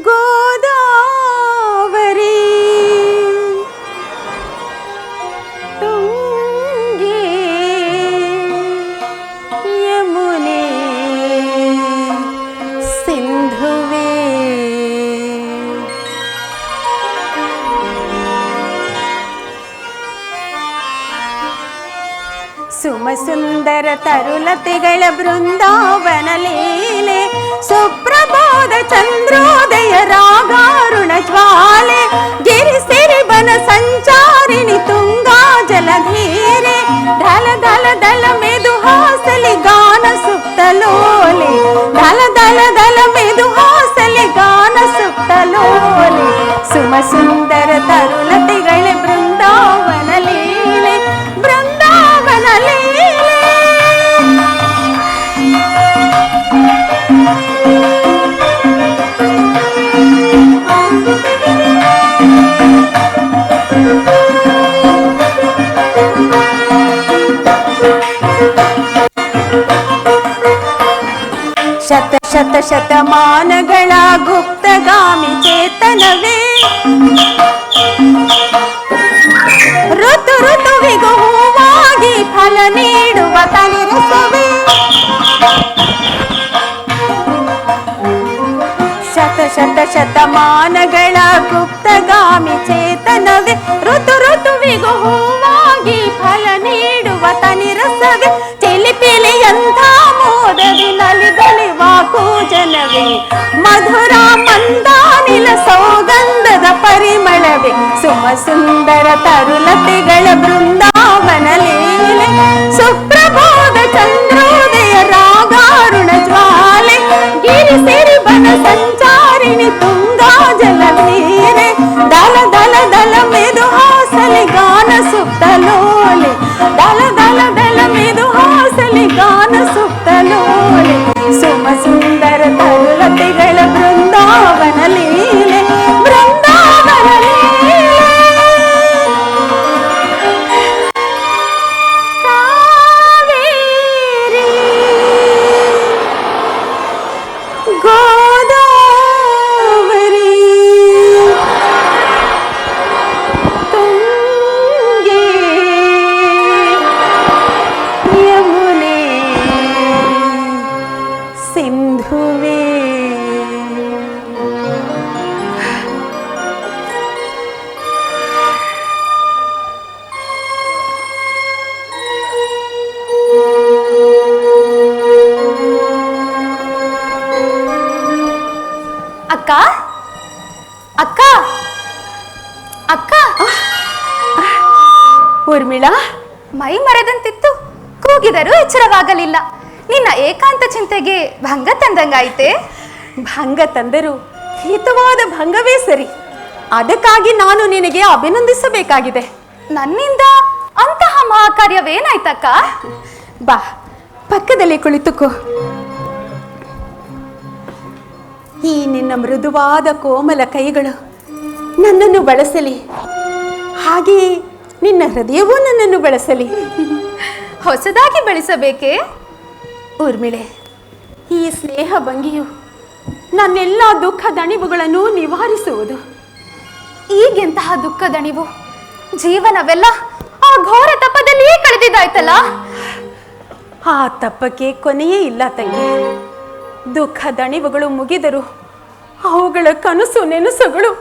ಗೋದಾವರಿ. ತುಂಗೆ ಯಮುನೆ ಸಿಂಧುವೇ. ಸುಮ ಸುಂದರ ತರುಲತೆಗಳ ಬೃಂದಾವನ ಲೀಲೆ ಸುಪ್ರಭಾದ ಶತ ಶತ ಶತಮಾನಗಳ ಗುಪ್ತಗಾಮಿ ಚೇತನವೇ ಋತು ಋತುವಿಗೂ ಹೂವಾಗಿ ಫಲ ನೀಡುವ ತನಿರಸವೇ ಶತ ಶತ ಶತಮಾನಗಳ ಗುಪ್ತಗಾಮಿ ಚೇತನವೇ ಋತು ಋತುವಿಗೂ ಹೂವಾಗಿ ಫಲ ನೀಡುವ ತನಿರಸವೇ ಚಿಲಿಪಿಲಿಯಂಥ ಮೋದವಿ ನಲಿದಲಿವ ಮಧುರ ಮಂದಾನಿಲ ಸೌಗಂಧದ ಪರಿಮಳವೇ. ಸುಮ ಸುಂದರ ತರುಲತೆಗಳ ಗಾನ ಸುತ್ತಲೋಲೆ ಸುಮ ಸುಂದರ ತರುಲತೆಗಳ ಬೃಂದಾವನ ಲೀಲೆ ಬೃಂದಾವನ ಲೀಲೆ ಕಾವೇರಿ ಗೋದಾವರಿ ಸಿಂಧುವೆ. ಅಕ್ಕ? ಅಕ್ಕ? ಅಕ್ಕ? ಊರ್ಮಿಳಾ? ಮೈ ಮರೆದಂತಿತ್ತು. ಕೂಗಿದರೂ ಎಚ್ಚರವಾಗಲಿಲ್ಲ. ನಿನ್ನ ಏಕಾಂತ ಚಿಂತೆಗೆ ಭಂಗ ತಂದಂಗಾಯ್ತೆ? ಭಂಗ ತಂದರು ಹಿತವಾದ ಭಂಗವೇ ಸರಿ. ಅದಕ್ಕಾಗಿ ನಾನು ನಿನಗೆ ಅಭಿನಂದಿಸಬೇಕಾಗಿದೆ. ನನ್ನಿಂದ ಅಂತಹ ಮಹಾಕಾರ್ಯವೇನಾಯ್ತಕ್ಕ? ಬಾ, ಪಕ್ಕದಲ್ಲಿ ಕುಳಿತುಕೊ. ಈ ನಿನ್ನ ಮೃದುವಾದ ಕೋಮಲ ಕೈಗಳು ನನ್ನನ್ನು ಬಳಸಲಿ. ಹಾಗೆಯೇ ನಿನ್ನ ಹೃದಯವೂ ನನ್ನನ್ನು ಬಳಸಲಿ. ಹೊಸದಾಗಿ ಬೆಳೆಸಬೇಕೇ? ಊರ್ಮಿಳೆ, ಈ ಸ್ನೇಹ ಭಂಗಿಯು ನನ್ನೆಲ್ಲ ದುಃಖ ದಣಿವುಗಳನ್ನು ನಿವಾರಿಸುವುದು. ಈಗೆಂತಹ ದುಃಖ ದಣಿವು ಜೀವನವೆಲ್ಲ ಆ ಘೋರ ತಪ್ಪದಲ್ಲಿಯೇ ಕಳೆದಿದ್ದಾಯ್ತಲ್ಲ? ಆ ತಪ್ಪಕ್ಕೆ ಕೊನೆಯೇ ಇಲ್ಲ ತಂಗಿ. ದುಃಖ ದಣಿವುಗಳು ಮುಗಿದರು ಅವುಗಳ ಕನಸು ನೆನಸುಗಳು